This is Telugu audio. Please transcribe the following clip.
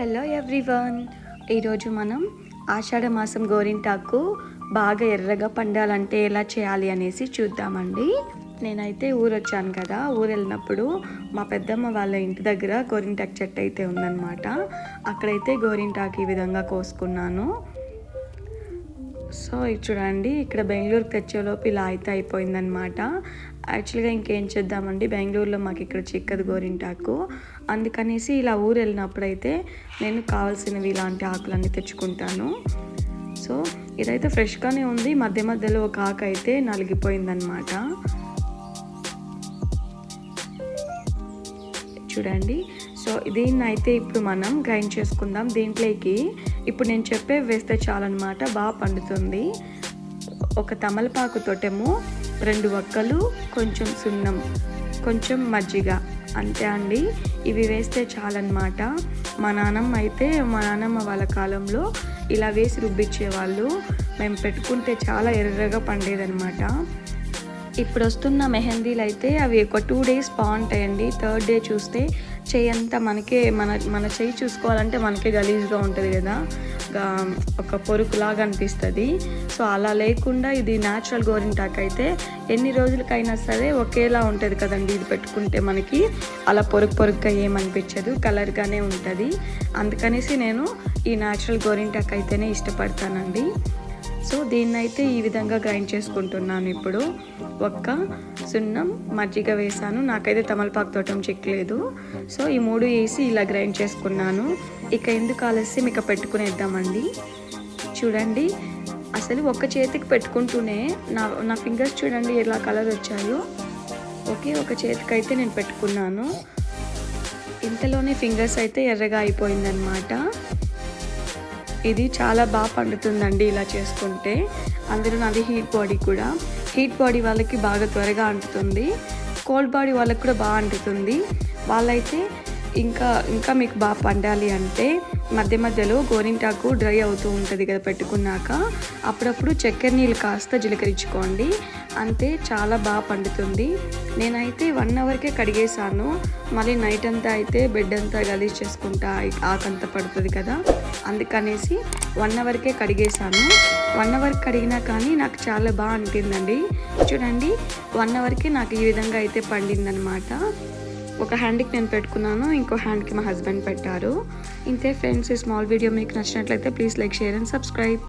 Hello everyone. ఈరోజు మనం ఆషాఢ మాసం గోరింటాకు బాగా ఎర్రగా పండాలంటే ఎలా చేయాలి అనేసి చూద్దామండి. నేనైతే ఊరు వచ్చాను కదా ఊరు వెళ్ళినప్పుడు మా పెద్దమ్మ వాళ్ళ ఇంటి దగ్గర గోరింటాకు చెట్టు అయితే ఉందన్నమాట. అక్కడైతే గోరింటాకు ఈ విధంగా కోసుకున్నాను. సో ఇది చూడండి ఇక్కడ బెంగళూరుకి తెచ్చేలోపు ఇలా అయితే అయిపోయిందనమాట యాక్చువల్గా ఇంకేం చేద్దామండి బెంగళూరులో మాకు ఇక్కడ చిక్కదు గోరింటాకు. అందుకనేసి ఇలా ఊరు వెళ్ళినప్పుడైతే నేను కావాల్సినవి ఇలాంటి ఆకులన్నీ తెచ్చుకుంటాను. సో ఇదైతే ఫ్రెష్గానే ఉంది మధ్య మధ్యలో ఒక ఆకు అయితే నలిగిపోయిందనమాట చూడండి. సో దీన్ని అయితే ఇప్పుడు మనం గ్రైండ్ చేసుకుందాం. దీంట్లోకి ఇప్పుడు నేను చెప్పే వేస్తే చాలన్నమాట. బాగా పండుతుంది. ఒక తమలపాకు తోటేమో రెండు వక్కలు కొంచెం సున్నం కొంచెం మజ్జిగ. అంతే అండి. ఇవి వేస్తే చాలన్నమాట. మా నాన్నమ్మ అయితే మా నాన్నమ్మ వాళ్ళ కాలంలో ఇలా వేసి రుబ్బిచ్చేవాళ్ళు. మేము పెట్టుకుంటే చాలా ఎర్రగా పండేదన్నమాట. ఇప్పుడు వస్తున్న మెహందీలు అయితే అవి ఒక టూ డేస్ బాగుంటాయండి. థర్డ్ డే చూస్తే చేయి అంతా మనకే మన మన చేయి చూసుకోవాలంటే మనకే గలీజ్గా ఉంటుంది కదా. ఒక పొరుకులాగా అనిపిస్తుంది. సో అలా లేకుండా ఇది న్యాచురల్ గోరింటాక్ అయితే ఎన్ని రోజులకైనా సరే ఒకేలా ఉంటుంది కదండి. ఇది పెట్టుకుంటే మనకి అలా పొరుగు పొరుగ్గా ఏమనిపించదు కలర్గానే ఉంటుంది. అందుకనేసి నేను ఈ న్యాచురల్ గోరింటాక్ అయితేనే ఇష్టపడతానండి. సో దీన్ని అయితే ఈ విధంగా గ్రైండ్ చేసుకుంటున్నాను ఇప్పుడు. ఒక్క సున్నం మజ్జిగ వేసాను. నాకైతే తమలపాకు తోటం చెక్కలేదు సో ఈ మూడు వేసి ఇలా గ్రైండ్ చేసుకున్నాను. ఇక ఎందుకు ఆలస్యం? ఇక పెట్టుకునేద్దామండి. చూడండి అసలు ఒక్క చేతికి పెట్టుకుంటూనే నా నా ఫింగర్స్ చూడండి ఎలా కలర్ వచ్చాయో. ఓకే ఒక చేతికి అయితే నేను పెట్టుకున్నాను. ఇంతలోనే ఫింగర్స్ అయితే ఎర్రగా అయిపోయిందనమాట ఇది చాలా బాగా పండుతుందండి ఇలా చేసుకుంటే. అందులో నాది హీట్ బాడీ కూడా. హీట్ బాడీ వాళ్ళకి బాగా త్వరగా అంటుతుంది. కోల్డ్ బాడీ వాళ్ళకి కూడా బాగా అంటుతుంది. వాళ్ళైతే ఇంకా ఇంకా మీకు బాగా పండాలి అంటే మధ్య మధ్యలో గోరింటాకు డ్రై అవుతూ ఉంటుంది కదా పెట్టుకున్నాక. అప్పుడప్పుడు చక్కెర నీళ్ళు కాస్త జీలకరించుకోండి. అంతే చాలా బాగా పండుతుంది. నేనైతే వన్ అవర్కే కడిగేసాను మళ్ళీ నైట్ అంతా అయితే బెడ్ అంతా గలీజ్ చేసుకుంటా ఆకంత పడుతుంది కదా. అందుకనేసి వన్ అవర్కే కడిగేసాను వన్ అవర్ కడిగినా కానీ నాకు చాలా బాగా అనిపిందండి. చూడండి వన్ అవర్కి నాకు ఈ విధంగా అయితే పండిందనమాట ఒక హ్యాండ్కి నేను పెట్టుకున్నాను ఇంకో హ్యాండ్కి మా హస్బెండ్ పెట్టారు. ఇంతే ఫ్రెండ్స్ ఈ స్మాల్ వీడియో మీకు నచ్చినట్లయితే please like share and subscribe